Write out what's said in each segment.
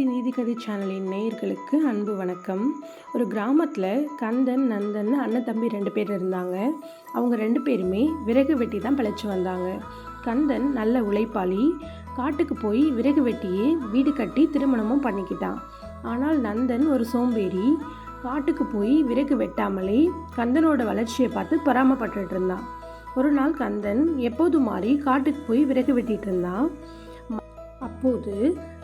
சேனலின் நேயர்களுக்கு அன்பு வணக்கம். ஒரு கிராமத்தில் கந்தன் நந்தன் அண்ணன் தம்பி ரெண்டு பேர் இருந்தாங்க. அவங்க ரெண்டு பேருமே விறகு வெட்டி தான் பிழைச்சி வந்தாங்க. கந்தன் நல்ல உழைப்பாளி. காட்டுக்கு போய் விறகு வெட்டியே வீடு கட்டி திருமணமும் பண்ணிக்கிட்டான். ஆனால் நந்தன் ஒரு சோம்பேறி. காட்டுக்கு போய் விறகு வெட்டாமலே கந்தனோட வளர்ச்சியை பார்த்து பொறாமப்பட்டுட்டு இருந்தான். ஒரு நாள் கந்தன் எப்போது மாறி காட்டுக்கு போய் விறகு வெட்டிட்டு இருந்தான்? அப்போது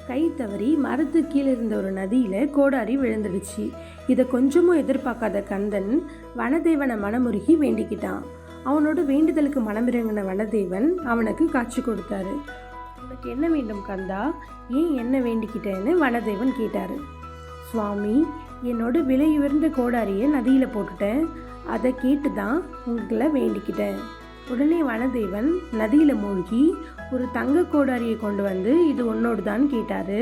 கை தவறி மரத்து கீழே இருந்த ஒரு நதியில் கோடாரி விழுந்துடுச்சு. இதை கொஞ்சமும் எதிர்பார்க்காத கந்தன் வனதேவனை மனமுருகி வேண்டிக்கிட்டான். அவனோட வேண்டுதலுக்கு மனமிறங்கின வனதேவன் அவனுக்கு காட்சி கொடுத்தாரு. உனக்கு என்ன வேண்டும் கந்தா? ஏன் என்ன வேண்டிக்கிட்டேன்னு வனதேவன் கேட்டார். சுவாமி என்னோட விலை உயர்ந்த கோடாரியை நதியில் போட்டுட்டேன். அதை கேட்டு தான் உங்களை வேண்டிக்கிட்டேன். உடனே வனதேவன் நதியில் மூழ்கி ஒரு தங்க கோடாரியை கொண்டு வந்து இது உன்னோடு தான் கேட்டார்.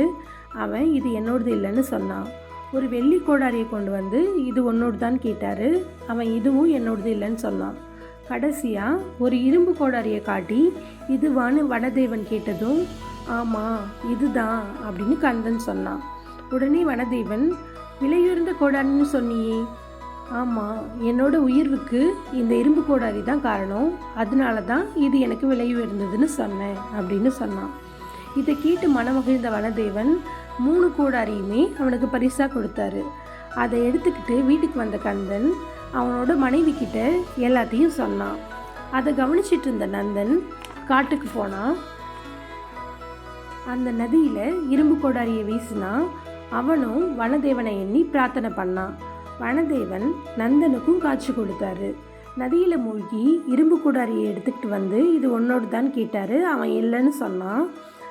அவன் இது என்னோடது இல்லைன்னு சொன்னான். ஒரு வெள்ளி கோடாரியை கொண்டு வந்து இது உன்னோடு தான் கேட்டார். அவன் இதுவும் என்னோடது இல்லைன்னு சொன்னான். கடைசியாக ஒரு இரும்பு கோடாரியை காட்டி இதுவான்னு வனதேவன் கேட்டதும் ஆமாம் இதுதான் அப்படின்னு கந்தன் சொன்னான். உடனே வனதேவன் விலையுயர்ந்த கோடாரின்னு சொன்னியே ஆமாம் என்னோட உயர்வுக்கு இந்த இரும்பு கோடாரி தான் காரணம். அதனால தான் இது எனக்கு விலை உயர்ந்ததுன்னு சொன்னேன் அப்படின்னு சொன்னான். இதை கேட்டு மனமகிழ்ந்த வனதேவன் மூணு கோடாரியுமே அவனுக்கு பரிசாக கொடுத்தாரு. அதை எடுத்துக்கிட்டு வீட்டுக்கு வந்த கந்தன் அவனோட மனைவி கிட்ட எல்லாத்தையும் சொன்னான். அதை கவனிச்சிட்டு இருந்த நந்தன் காட்டுக்கு போனான் அந்த நதியில் இரும்பு கோடாரியை வீசினா அவனும் வனதேவனை எண்ணி பிரார்த்தனை பண்ணான். வனதேவன் நந்தனுக்கும் காட்சி கொடுத்தாரு. நதியில் மூழ்கி இரும்பு கோடாரியை எடுத்துக்கிட்டு வந்து இது உன்னோடு தான் கேட்டார். அவன் இல்லைன்னு சொன்னான்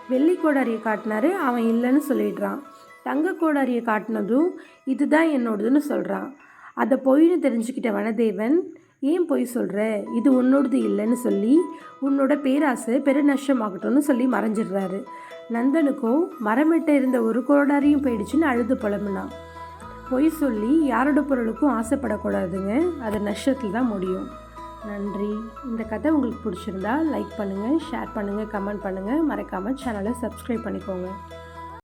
வெள்ளி கோடாரியை காட்டினாரு அவன் இல்லைன்னு சொல்லிடுறான். தங்க கோடாரியை காட்டினதும் இதுதான் என்னோடதுன்னு சொல்கிறான் அதை பொய்னு தெரிஞ்சுக்கிட்ட வனதேவன் ஏன் பொய் சொல்கிற இது உன்னோடது இல்லைன்னு சொல்லி உன்னோட பேராசை பெருநஷ்டமாகட்டும்னு சொல்லி மறைஞ்சிடுறாரு. நந்தனுக்கும் மரமிட்ட இருந்த ஒரு கோடாரியும் போயிடுச்சுன்னு அழுது புலம்புனான். பொய் சொல்லி யாரோட பொருளுக்கும் ஆசைப்படக்கூடாதுங்க. அது நஷ்டத்தில் தான் முடியும். நன்றி. இந்த கதை உங்களுக்கு பிடிச்சிருந்தா லைக் பண்ணுங்கள் ஷேர் பண்ணுங்கள் கமெண்ட் பண்ணுங்கள் மறக்காமல் சேனலை சப்ஸ்கிரைப் பண்ணிக்கோங்க.